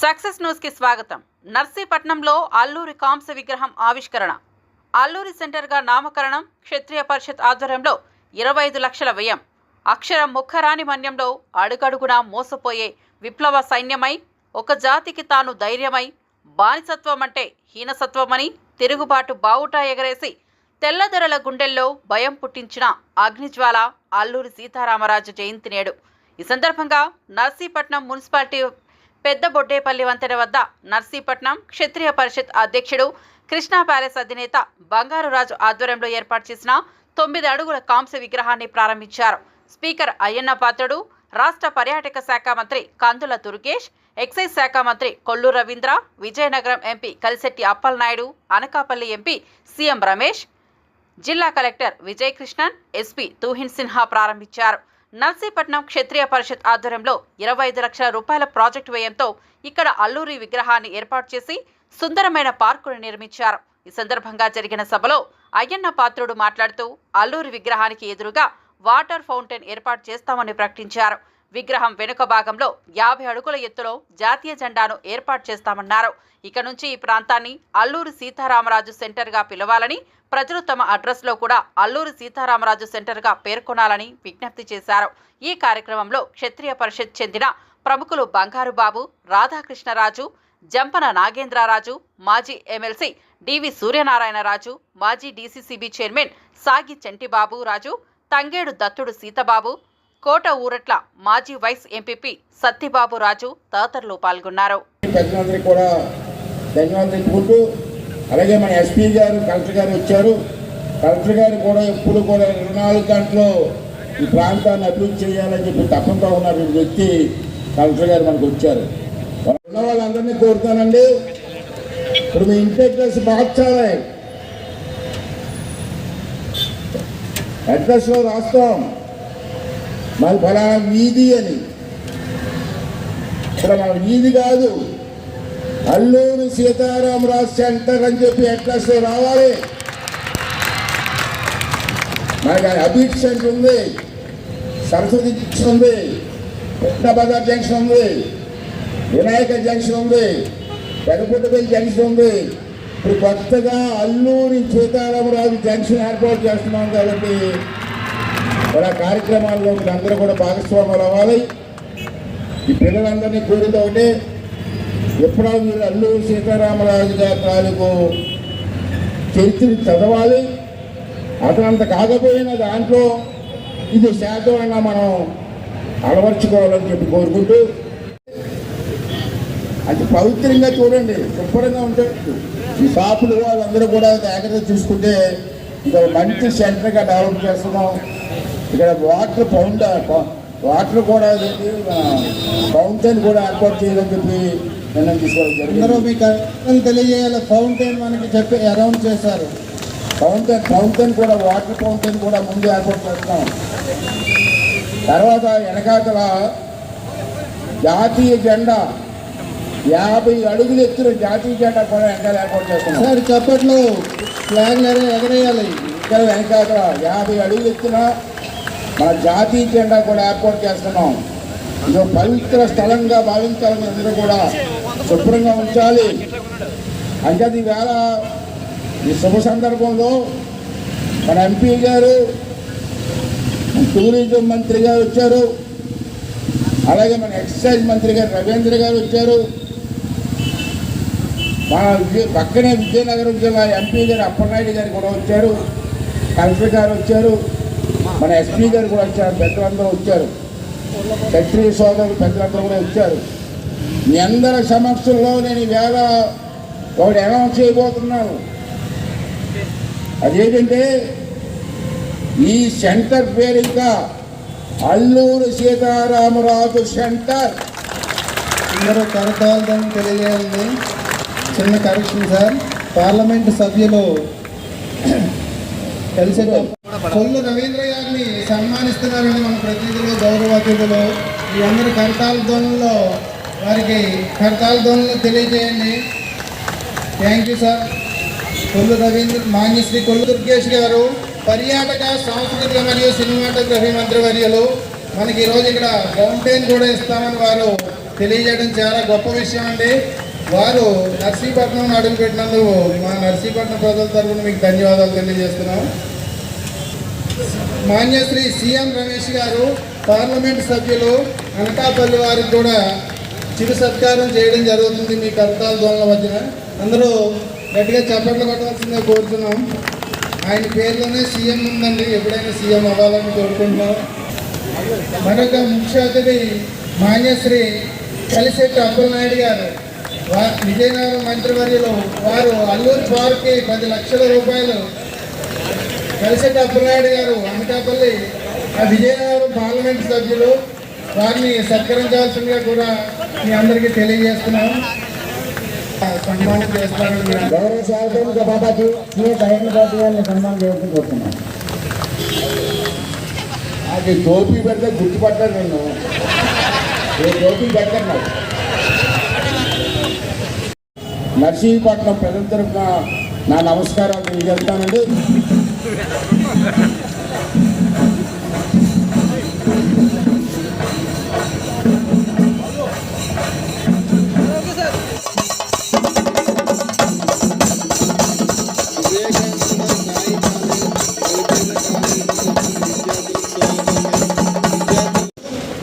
Success న్యూస్కి స్వాగతం. నర్సీపట్నంలో అల్లూరి కాంస విగ్రహం ఆవిష్కరణ. అల్లూరి సెంటర్గా నామకరణం క్షత్రియ పరిషత్ ఆధ్వర్యంలో ఇరవై ఐదు లక్షల వ్యయం. అక్షరం ముఖరాని మన్యంలో అడుగడుగునా మోసపోయే విప్లవ సైన్యమై ఒక జాతికి తాను ధైర్యమై బానిసత్వం అంటే హీనసత్వమని తిరుగుబాటు బావుట ఎగరేసి తెల్లదొరల గుండెల్లో భయం పుట్టించిన అగ్నిజ్వాల అల్లూరి సీతారామరాజు జయంతి నేడు. ఈ సందర్భంగా నర్సీపట్నం మున్సిపాలిటీ పెద్ద బొడ్డేపల్లి వంతెన వద్ద నర్సీపట్నం క్షత్రియ పరిషత్ అధ్యక్షుడు కృష్ణా ప్యాలెస్ అధినేత బంగారురాజు ఆధ్వర్యంలో ఏర్పాటు చేసిన తొమ్మిది అడుగుల కాంస్య విగ్రహాన్ని ప్రారంభించారు. స్పీకర్ అయ్యన్న పాత్రుడు రాష్ట్ర పర్యాటక శాఖ మంత్రి కందుల దుర్గేష్ ఎక్సైజ్ శాఖ మంత్రి Kollu Ravindra Vizianagaram MP Kalisetti Appalanaidu Anakapalli MP CM Ramesh జిల్లా కలెక్టర్ విజయకృష్ణన్ ఎస్పీ తూహిన్ సిన్హా ప్రారంభించారు. నర్సీపట్నం క్షత్రియ పరిషత్ ఆధ్వర్యంలో ఇరవై ఐదు లక్షల రూపాయల ప్రాజెక్టు వ్యయంతో ఇక్కడ అల్లూరి విగ్రహాన్ని ఏర్పాటు చేసి సుందరమైన పార్కును నిర్మించారు. ఈ సందర్భంగా జరిగిన సభలో అయ్యన్న పాత్రుడు మాట్లాడుతూ అల్లూరి విగ్రహానికి ఎదురుగా వాటర్ ఫౌంటైన్ ఏర్పాటు చేస్తామని ప్రకటించారు. విగ్రహం వెనుక భాగంలో యాభై అడుగుల ఎత్తులో జాతీయ జెండాను ఏర్పాటు చేస్తామన్నారు. ఇక నుంచి ఈ ప్రాంతాన్ని అల్లూరి సీతారామరాజు సెంటర్గా పిలవాలని ప్రజలు తమ అడ్రస్లో కూడా అల్లూరి సీతారామరాజు సెంటర్గా పేర్కొనాలని విజ్ఞప్తి చేశారు. ఈ కార్యక్రమంలో క్షత్రియ పరిషత్ చెందిన ప్రముఖులు బంగారు బాబు రాధాకృష్ణరాజు జంపన నాగేంద్రరాజు మాజీ ఎమ్మెల్సీ డివి సూర్యనారాయణరాజు మాజీ డీసీసీబీ చైర్మన్ సాగి చెంటిబాబు రాజు తంగేడు దత్తుడు సీతబాబు కోట ఊరట్ల మాజీ వైస్ ఎంపీపీ సత్తిబాబు రాజు తదితరులు పాల్గొన్నారు. కూడా అలాగే మన ఎస్పీ గారు కలెక్టర్ గారు వచ్చారు. కలెక్టర్ గారు కూడా ఎప్పుడు కూడా ఇరవై నాలుగు గంటలు ఈ ప్రాంతాన్ని అభివృద్ధి చేయాలని చెప్పి తప్పంతో ఉన్నటువంటి వ్యక్తి కలెక్టర్ గారు మనకు వచ్చారు. ఉన్న వాళ్ళందరినీ కోరుతానండి. ఇప్పుడు మీ ఇంటి అడ్రస్ మార్చాలి అడ్రస్లో రాస్తాం. మరి ఫలా వీధి అని. ఇక్కడ మన వీధి కాదు. అల్లూరు సీతారామరాజు సెంటర్ అని చెప్పి అడ్రస్ రావాలి. మనకి అబీట్ సెంటర్ ఉంది. సరస్వతి జంక్షన్ ఉంది. బజార్ జంక్షన్ ఉంది. వినాయక జంక్షన్ ఉంది. పెదపుట్టపల్లి జంక్షన్ ఉంది. ఇప్పుడు కొత్తగా అల్లూరి సీతారామరాజు జంక్షన్ ఏర్పాటు చేస్తున్నాం కాబట్టి మరి ఆ కార్యక్రమాల్లో మీరు అందరూ కూడా భాగస్వాములు అవ్వాలి. ఈ పిల్లలందరినీ కోరితే ఒకటే ఎప్పుడో మీరు అల్లూరు సీతారామరాజు గారి తాలూకు చరిత్ర చదవాలి. అతనంత కాకపోయినా దాంట్లో ఇది శాతం అయినా మనం అలవర్చుకోవాలని చెప్పి కోరుకుంటూ అది పవిత్రంగా చూడండి శుభ్రంగా ఉంటాయి ఈ షాపులు వాళ్ళందరూ కూడా జాగ్రత్త చూసుకుంటే ఇది మంచి సెంటర్గా డెవలప్ చేస్తున్నాం. ఇక్కడ వాటర్ పౌండ్ వాటర్ కూడా ఫౌంటైన్ కూడా ఏర్పాటు చేయాలని చెప్పి నిర్ణయం తీసుకోవడం జరిగింది. మీకు తెలియజేయాలి. ఫౌంటైన్ మనకి చెప్పి అరౌండ్ చేశారు. ఫౌంటైన్ ఫౌంటైన్ కూడా వాటర్ ఫౌంటైన్ కూడా ముందు ఏర్పాటు చేస్తున్నాం. తర్వాత వెనకాతల జాతీయ జెండా యాభై అడుగులు ఎత్తున జాతీయ జెండా కూడా వెనకాల ఏర్పాటు చేస్తున్నాం. సార్ చప్పట్లు ఫ్లాగ్ ఎగరేయాలి. ఇక్కడ వెనకాతల యాభై అడుగులు ఎత్తున మన జాతీయ జెండా కూడా ఏర్పాటు చేస్తున్నాం. ఇది పవిత్ర స్థలంగా భావించాలని అందరూ కూడా శుభ్రంగా ఉంచాలి. అంటే వేళ ఈ శుభ సందర్భంలో మన ఎంపీ గారు టూరిజం మంత్రి గారు వచ్చారు. అలాగే మన ఎక్సైజ్ మంత్రి గారు రవీంద్ర గారు వచ్చారు. మన విజయ పక్కనే విజయనగరం జిల్లా ఎంపీ గారు అప్పలనాయుడు గారు కూడా వచ్చారు. కలెక్టర్ గారు వచ్చారు. మన ఎస్పీ గారు కూడా వచ్చారు పెద్దలందరూ వచ్చారు. క్షత్రియ సోదరులు పెద్దలందరూ కూడా వచ్చారు. మీ అందరి సమక్షంలో నేను ఈవేళ ఒకటి అనౌన్స్ చేయబోతున్నాను. అదేంటంటే ఈ సెంటర్ పేరు ఇంకా అల్లూరు సీతారామరాజు సెంటర్. అందరూ కరకాలని తెలియజేయాలి చిన్న కరెక్షన్ సార్ పార్లమెంట్ సభ్యులు కలిసి కొల్లు రవీంద్ర గారిని సన్మానిస్తున్నారని మన ప్రతినిధులు గౌరవ అతిథులు ఈ అందరి కరతాల ధ్వనుల్లో వారికి కరతాల ధ్వనులు తెలియజేయండి. Thank you sir Kollu Ravindra Manyashri Kollu Durgesh గారు పర్యాటక సాంస్కృతిక మరియు సినిమాటోగ్రఫీ మంత్రివర్యులు. మనకి ఈరోజు ఇక్కడ ఫౌంటైన్ కూడా ఇస్తామని వారు తెలియజేయడం చాలా గొప్ప విషయం అండి. వారు నర్సీపట్నం అడుగుపెట్టినందుకు మా నర్సీపట్నం ప్రజల తరఫున మీకు ధన్యవాదాలు తెలియజేస్తున్నాం. మాన్యశ్రీ సీఎం రమేష్ గారు పార్లమెంట్ సభ్యులు అనకాపల్లి వారికి కూడా చిరు సత్కారం చేయడం జరుగుతుంది మీ కర్తాల దోళ్ళ మధ్యన. అందరూ గట్టిగా చప్పట్లు కొట్టవలసిందే కోరుతున్నాం. ఆయన పేరులోనే సీఎం ఉందండి. ఎప్పుడైనా సీఎం అవ్వాలని కోరుకుంటున్నాం. మరొక ముఖ్య అతిథి మాన్యశ్రీ కలిశెట్టి అప్పలనాయుడు గారు. విజయనగరం మంత్రివర్యులు వారు అల్లూరి పార్క్కి పది లక్షల రూపాయలు కలిశెట్టి అప్పలనాయుడు గారు అనకాపల్లి ఆ విజయనగరం పార్లమెంట్ సభ్యులు వారిని సత్కరించాల్సిందిగా కూడా మీ అందరికీ తెలియజేస్తున్నాం. సన్మానం చేస్తారని గౌరవ శాసన గారిని కోరుతున్నాను అది టోపీ పెడితే గుర్తుపట్టాను నన్ను. ఏ టోపీ పెట్టాను నాకు. నర్సీపట్నం ప్రజల తరఫున నా నమస్కారాలు తెలియజేస్తానండి.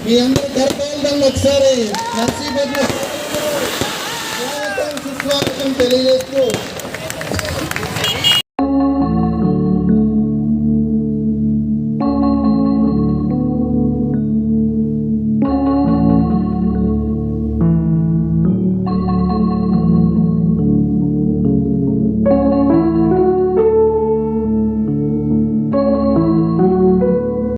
మీ అందరూ కరపాలని ఒకసారి నర్సీపట్నం. స్వాగతం సుస్వాగతం తెలియజేస్తూ